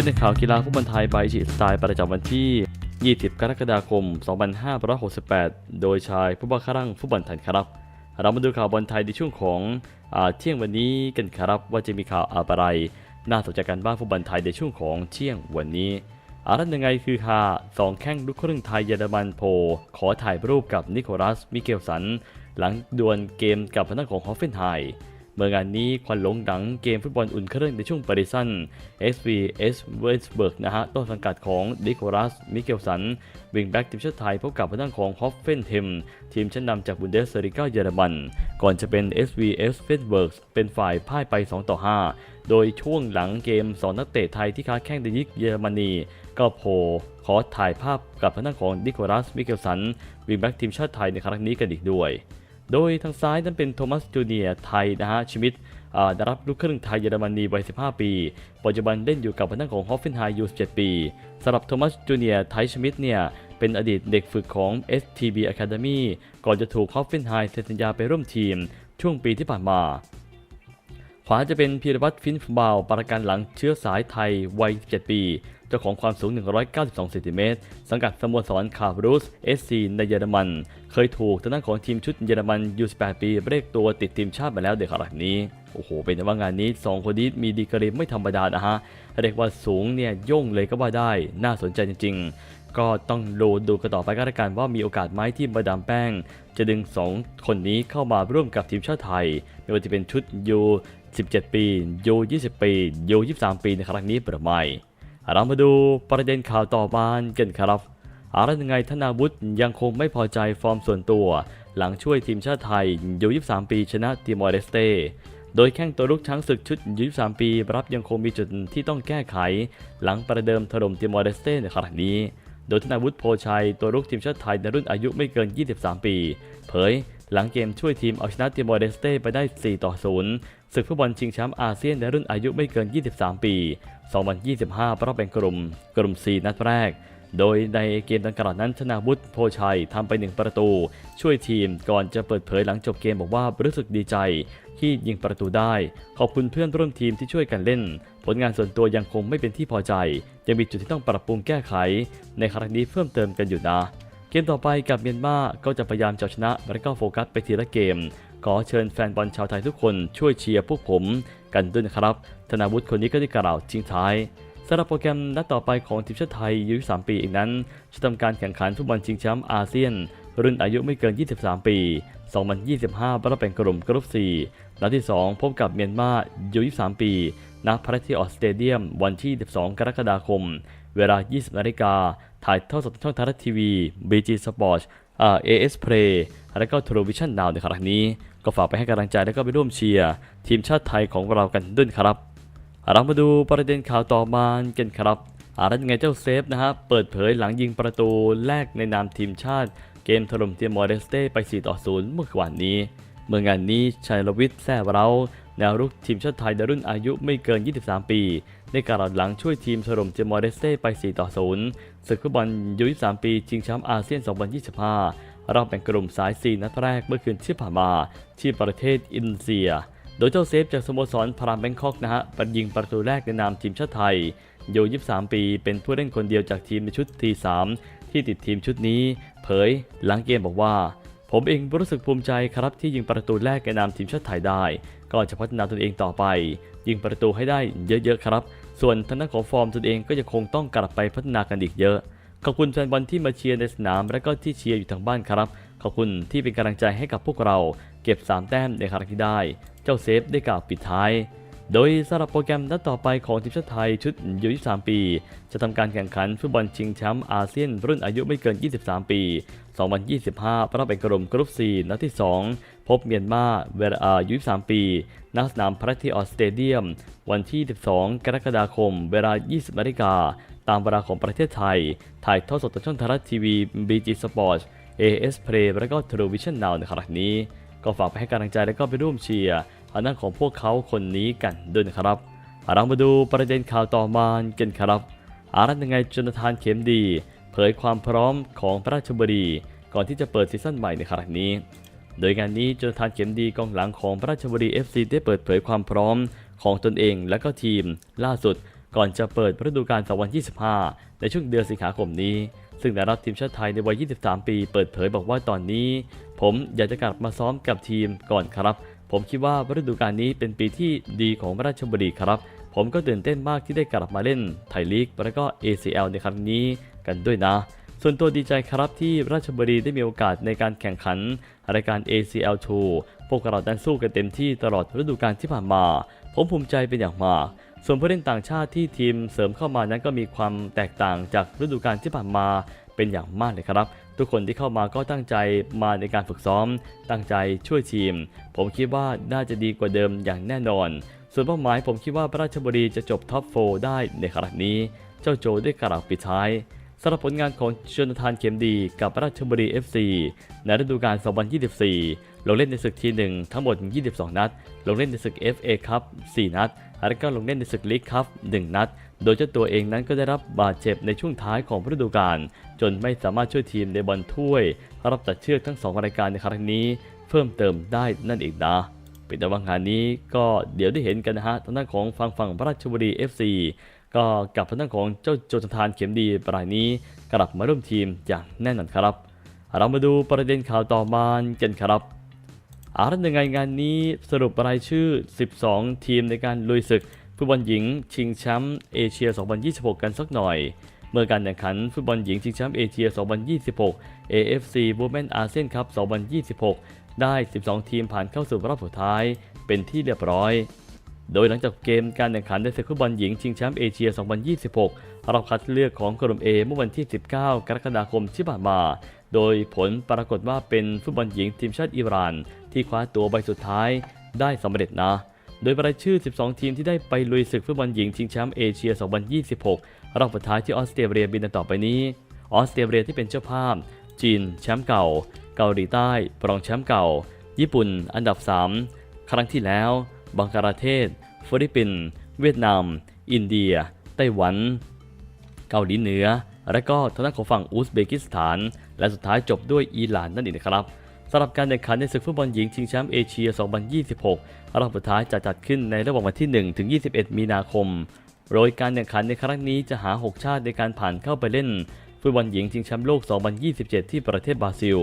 ขึ้นในข่าวกีฬาฟุตบอลไทยใบจีสไตล์ประจำวันที่ 20 กรกฎาคม 2568 โดยชายผู้บังคับรังฟุตบอลไทยครับ เรามาดูข่าวบอลไทยในช่วงของอเที่ยงวันนี้กันครับว่าจะมีข่าวอะไร น่าสนใจกันบ้างฟุตบอลไทยในช่วงของเที่ยงวันนี้อารันยังไงคือคาสองแข้งลูกครึ่งไทยเยอรมันโพขอถ่ายรูปกับนิโคลัสมิเกลสัน หลังดวลเกมกับพนักของฮอฟเฟนไฮ เมื่องานนี้ควันหลงหลังเกมฟุตบอลอุ่นเครื่องในช่วงปริซัน SVS w e s b u r g นะฮะต้นสังกัดของนิโคลัสมิเกลสันวิงแบ็กทีมชาติไทยพบกับพนักของฮอฟเฟนเทมทีมชั้นนำจากบุนเดสเลิก้าเยอรมัน ก่อนจะเป็น SVS f e d b u r g เป็นฝ่ายพ่ายไป 2 ต่อ 5 โดยช่วงหลังเกม2นักเตะไทยที่ค้าแข่งในยิกเยอรมนี ก็โผล่ขอถ่ายภาพกับทางด้านของนิโคลัสมิเกลสันวิงแบ็กทีมชาติไทยในครั้งนี้กันอีกด้วย โดยทางซ้ายนั้นเป็นโทมัสจูเนียไทยนะฮะชมิดได้รับลูกครึ่งไทยเยอรมนีวัย 15 ปี ปัจจุบันเล่นอยู่กับทางด้านของฮอฟเฟนไฮยู17 ปีสำหรับโทมัสจูเนียไทยชมิดเนี่ยเป็นอดีตเด็กฝึกของ STB Academy ก่อนจะถูกฮอฟเฟนไฮเซ็นสัญญาไปร่วมทีม ช่วงปีที่ผ่านมาขวาจะเป็นพีรวัตรฟินฟบาวประกันหลังเชื้อสายไทยวัย 17 ปี เจ้าของความสูง 192 เซนติเมตร สังกัดสโมสรคาบรูส SC ในเยอรมัน เคยถูกทางด้านของทีมชุดเยอรมัน U18 ปีเรียกตัวติดทีมชาติมาแล้วเด็กขนาดนี้ โอ้โห เป็นว่างานนี้ 2 คนนี้มีดีกรีไม่ธรรมดานะฮะ เรียกว่าสูงเนี่ยย่งเลยก็ว่าได้ น่าสนใจจริง ๆ ก็ต้องดูดูกันต่อไปก็แล้วกันว่ามีโอกาสไหมที่มาดามแป้ง จะดึง 2 คนนี้เข้ามาร่วมกับทีมชาติไทย ไม่ว่าจะเป็นชุด U 17 ปียู20 ปียู23 ปีในครั้งนี้หรือไม่ เรามาดูประเด็นข่าวต่อมากันครับอะไรยังไงธนาวุฒิยังคงไม่พอใจฟอร์มส่วนตัว หลังช่วยทีมชาติไทยยู23 ปีชนะติมอร์เลสเตโดยแข้งตัวลุกช้างศึกชุดยู23 ปีรับยังคงมีจุดที่ต้องแก้ไข หลังประเดิมถล่มติมอร์เลสเตในครั้งนี้ โดยธนาวุฒิโพชัยตัวลุกทีมชาติไทยในรุ่นอายุไม่เกิน 23 ปี เผยหลังเกมช่วยทีมเอาชนะติมอร์เลสเตไปได้ 4 ต่อ 0 ศึกฟุตบอลชิงแชมป์อาเซียนในรุ่นอายุไม่เกิน 23 ปี 2025รอบแบ่งกลุ่ม กลุ่ม 4 นัดแรก โดยในเกมดังกล่าวนั้นธนาวุฒิโพชัยทำไป 1 ประตู ช่วยทีมก่อนจะเปิดเผยหลังจบเกมบอกว่ารู้สึกดีใจ ที่ยิงประตูได้ ขอบคุณเพื่อนร่วมทีมที่ช่วยกันเล่น ผลงานส่วนตัวยังคงไม่เป็นที่พอใจ ยังมีจุดที่ต้องปรับปรุงแก้ไข ในครั้งนี้เพิ่มเติมกันอยู่นะเกมต่อไปกับเมียนมาก็จะพยายามจะเอาชนะและก็โฟกัสไปทีละเกม ขอเชิญแฟนบอลชาวไทยทุกคนช่วยเชียร์พวกผมกันด้วยนะครับ ธนาวุฒิคนนี้ก็ได้กล่าวทิ้งท้ายสำหรับโปรแกรมนัดต่อไปของทีมชาติไทยอายุ3ปีอีกนั้น จะทำการแข่งขันฟุตบอลชิงแชมป์อาเซียน รุ่นอายุไม่เกิน 23 ปี 2025รอบแบ่งกลุ่มกรุ๊ป4นัดที่ 2 พบกับเมียนมาอายุ23 ปีณพราที่ออสเตเดียม วันที่ 12 กรกฎาคม เวลา 20นาฬิกาถ่ายทอดสดช่องไทยรัฐทีวี BG Sport อ่า AS Play และก็ Television Now ในครั้งนี้ ก็ฝากไปให้กำลังใจและก็ไปร่วมเชียร์ทีมชาติไทยของเรากันด้วยครับเรามาดูประเด็นข่าวต่อมากันครับอารันยังไงเจ้าเซฟนะฮะเปิดเผยหลังยิงประตูแรกในนามทีมชาติ เกมถล่มเตียมอร์เดสเต้ไป 4 ต่อ 0 เมื่อวานนี้ เมื่องานนี้ชัยรวิทย์แซ่เรา แนวรุกทีมชาติไทยในรุ่นอายุไม่เกิน 23 ปีในการหลังช่วยทีมถล่มเตียมอร์เดสเต้ไป 4 ต่อ 0 ศึกฟุตบอลยู23 ปีชิงแชมป์อาเซียน 2025 รอบแบ่งกลุ่มสาย 4 นัดแรกเมื่อคืนที่ผ่านมาที่ประเทศอินโดนีเซีย โดยเจ้าเซฟจากสโมสรพารามแบงคอกนะฮะปัยิงประตูแรกในนามทีมชาติไทยโย23 ปี เป็นผู้เล่นคนเดียวจากทีมในชุดที3ที่ติดทีมชุดนี้ เผยหลังเกมบอกว่า ผมเองรู้สึกภูมิใจครับที่ยิงประตูแรกในนามทีมชาติไทยได้ ก็จะพัฒนาตนเองต่อไป ยิงประตูให้ได้เยอะๆครับ ส่วนทางด้านของฟอร์มตนเองก็ยังคงต้องกลับไปพัฒนากันอีกเยอะ ขอบคุณแฟนบอลที่มาเชียร์ในสนาม และก็ที่เชียร์อยู่ทางบ้านครับ ขอบคุณที่เป็นกำลังใจให้กับพวกเรา เก็บ 3 แต้มในครั้งที่ได้ เจ้าเซฟได้กล่าวปิดท้าย โดยสำหรับโปรแกรมนัดต่อไปของทีมชาติไทยชุดอายุ23 ปี จะทำการแข่งขันฟุตบอลชิงแชมป์อาเซียนรุ่นอายุไม่เกิน 23 ปี 2025รอบแบ่งกลุ่มกรุ๊ป4นัดที่ 2 พบเมียนมาเวลาอายุ23ปีณสนามพระที่ออสเตเดียม วันที่ 12 กรกฎาคม เวลา 20นาฬิกาตามเวลาของประเทศไทย ถ่ายทอดสดทางช่องไทยรัฐทีวี BG Sport AS Play และก็ Television Now ในครั้งนี้ ก็ฝากไปให้กำลังใจและก็ไปร่วมเชียร์ทางด้านของพวกเขาคนนี้กันด้วยนะครับเรามาดูประเด็นข่าวต่อมากันครับอารันยังไงจนทานเข็มดี เผยความพร้อมของพระราชบดีก่อนที่จะเปิดซีซั่นใหม่ในครั้งนี้ โดยงานนี้จนทานเข็มดีกองหลังของพระราชบดี FC ได้เปิดเผยความพร้อมของตนเองและก็ทีม ล่าสุดก่อนจะเปิดฤดูกาล2025 ในช่วงเดือนสิงหาคมนี้ ซึ่งนารับทีมชาติไทยในวัย 23 ปี เปิดเผยบอกว่าตอนนี้ ผมอยากจะกลับมาซ้อมกับทีมก่อนครับ ผมคิดว่าฤดูกาลนี้เป็นปีที่ดีของราชบุรีครับ ผมก็ตื่นเต้นมากที่ได้กลับมาเล่นไทยลีกและก็ ACL ในครั้งนี้กันด้วยนะ ส่วนตัวดีใจครับที่ราชบุรีได้มีโอกาสในการแข่งขันรายการ ACL 2 พวกเราดันสู้กันเต็มที่ตลอดฤดูกาลที่ผ่านมา ผมภูมิใจเป็นอย่างมากส่วนผู้เล่นต่างชาติที่ทีมเสริมเข้ามานั้นก็มีความแตกต่างจากฤดูกาลที่ผ่านมาเป็นอย่างมากเลยครับ ทุกคนที่เข้ามาก็ตั้งใจมาในการฝึกซ้อม ตั้งใจช่วยทีม ผมคิดว่าน่าจะดีกว่าเดิมอย่างแน่นอน ส่วนเป้าหมายผมคิดว่าราชบุรีจะจบท็อปโฟได้ในครั้งนี้ เจ้าโจได้กล่าวปิดท้าย สำหรับผลงานของชนทานเข็มดีกับราชบุรี FC ในฤดูกาล 2024 ลงเล่นในศึกทีหนึ่งทั้งหมด 22 นัด ลงเล่นในศึก FA ครับ 4 นัด แล้วก็ลงเล่นในศึกลีกครับ 1 นัด โดยเจ้าตัวเองนั้นก็ได้รับบาดเจ็บในช่วงท้ายของฤดูกาล จนไม่สามารถช่วยทีมในบอลถ้วย รับตัดเชือกทั้ง 2 รายการในครั้งนี้ เพิ่มเติมได้นั่นเองนะเป็นแต่ว่างานนี้ก็เดี๋ยวได้เห็นกันนะฮะทางด้านของฝั่งฝั่งราชบุรี FC ก็กับทางด้านของเจ้าโจนทานเข็มดีรายนี้กลับมาร่วมทีมอย่างแน่นอนครับ เรามาดูประเด็นข่าวต่อมากันครับอารันยังไงงานนี้สรุปรายชื่อ 12 ทีมในการลุยศึกฟุตบอลหญิงชิงแชมป์เอเชีย 2026 กันสักหน่อย เมื่อการแข่งขันฟุตบอลหญิงชิงแชมป์เอเชีย 2026 AFC Women ASEAN Cup 2026 ได้ 12 ทีมผ่านเข้าสู่รอบสุดท้าย เป็นที่เรียบร้อย โดยหลังจากเกมการแข่งขันในศึกฟุตบอลหญิงชิงแชมป์เอเชีย 2026 รอบคัดเลือกของกลุ่ม A เมื่อวันที่ 19 กรกฎาคมที่ผ่านมา โดยผลปรากฏว่าเป็นฟุตบอลหญิงทีมชาติอิหร่าน ที่คว้าตัวใบสุดท้ายได้สำเร็จนะ โดยรายชื่อ 12 ทีมที่ได้ไปลุยศึกฟุตบอลหญิงชิงแชมป์เอเชีย 2026 รอบสุดท้ายที่ออสเตรเลียบินต่อไปนี้ ออสเตรเลียที่เป็นเจ้าภาพ จีนแชมป์เก่า เกาหลีใต้รองแชมป์เก่า ญี่ปุ่น อันดับ 3 ครั้งที่แล้ว บังกลาเทศ ฟิลิปปินส์เวียดนาม อินเดีย ไต้หวัน เกาหลีเหนือ และก็ทางด้านของฝั่งอุซเบกิสถาน และสุดท้ายจบด้วยอิหร่านนั่นเองนะครับสำหรับการแข่งขันในศึกฟุตบอลหญิงชิงแชมป์เอเชีย 2026 รอบสุดท้ายจะจัดขึ้นในระหว่างวันที่ 1 ถึง 21 มีนาคม โดยการแข่งขันในครั้งนี้จะหา 6 ชาติในการผ่านเข้าไปเล่นฟุตบอลหญิงชิงแชมป์โลก 2027 ที่ประเทศบราซิล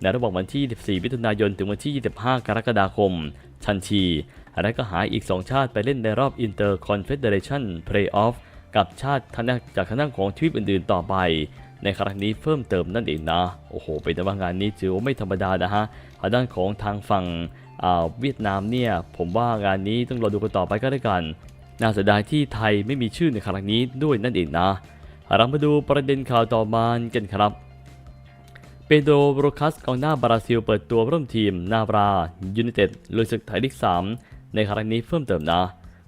ในระหว่างวันที่24มิถุนายน ถึงวันที่ 25 กรกฎาคม ชันชี และก็หาอีก 2 ชาติไปเล่นในรอบ Inter Confederation Playoff กับชาติทางด้านจากทางด้านของทวีปอื่นๆต่อไป ในครั้งนี้เพิ่มเติมนั่นเองนะ โอ้โห เป็นแต่ว่างานนี้ถือว่าไม่ธรรมดานะฮะทางด้านของทางฝั่งอ่าเวียดนามเนี่ย ผมว่างานนี้ต้องรอดูกันต่อไปก็ได้กัน น่าเสียดายที่ไทยไม่มีชื่อในครั้งนี้ด้วยนั่นเองนะเรามาดูประเด็นข่าวต่อมากันครับเปโดโรคัสกองหน้าบราซิลเปิดตัวร่วมทีมนาบรายูไนเต็ดลุยศึกไทยลีก3 ในครั้งนี้เพิ่มเติมนะ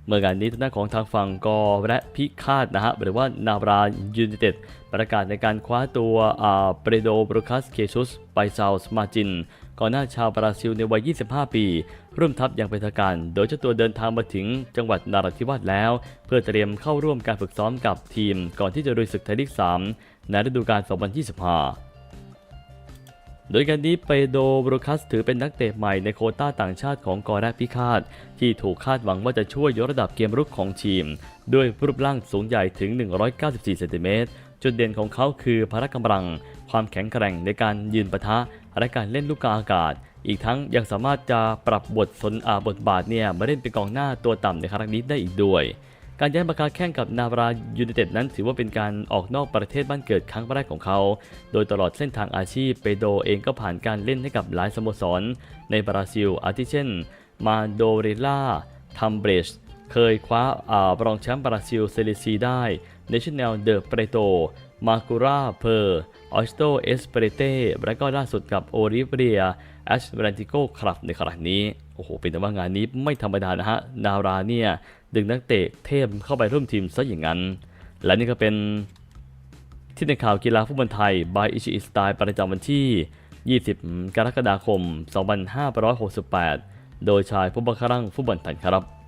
เมื่องานนี้ทางด้านของทางฝั่งกอและพิคาดนะฮะหรือว่านาบรายูไนเต็ดประกาศในการคว้าตัวอ่าเปโดโบรคัสเคซุสไปซาวส์มาจินก่อนหน้าชาวบราซิลในวัย 25 ปีร่วมทัพอย่างเป็นทางการ โดยเจ้าตัวเดินทางมาถึงจังหวัดนาราธิวาสแล้ว เพื่อเตรียมเข้าร่วมการฝึกซ้อมกับทีม ก่อนที่จะลุยศึกไทยลีก 3 ในฤดูกาล 2025 โดยการนี้เปโดโบรคัสถือเป็นนักเตะใหม่ในโคต้าต่างชาติของกอแรพิคาดที่ถูกคาดหวังว่าจะช่วยยกระดับเกมรุกของทีม ด้วยรูปร่างสูงใหญ่ถึง 194เซนติเมตรจุดเด่นของเขาคือพละกำลัง ความแข็งแกร่งในการยืนปะทะและการเล่นลูกกาอากาศ อีกทั้งยังสามารถจะปรับบทสนอาบทบาทเนี่ยมาเล่นเป็นกองหน้าตัวต่ำในครั้งนี้ได้อีกด้วย การย้ายมาค้าแข่งกับนาบรายูไนเต็ดนั้นถือว่าเป็นการออกนอกประเทศบ้านเกิดครั้งแรกของเขา โดยตลอดเส้นทางอาชีพเปโดเองก็ผ่านการเล่นให้กับหลายสโมสร ในบราซิล อาทิเช่น มาโดเรล่าทัมเบรชเคยคว้าอ่ารองแชมป์บราซิลเซเลซีได้เนชั่นแนลเดอเปโตมาคูราเพอร์ออสโตเอสเปรเต้และก็ล่าสุดกับโอริเบียแอชเบรนติโกคลับในครั้งนี้ โอ้โห เป็นแต่ว่างานนี้ไม่ธรรมดานะฮะ นาราเนี่ย ดึงนักเตะเทพเข้าไปร่วมทีมซะอย่างนั้น และนี่ก็เป็นที่ในข่าวกีฬาฟุตบอลไทยบายอิชิอิสไตล์ประจำวันที่ 20 กรกฎาคม 2568 โดยชายผู้บังคับรังฟุตบอลไทยครับ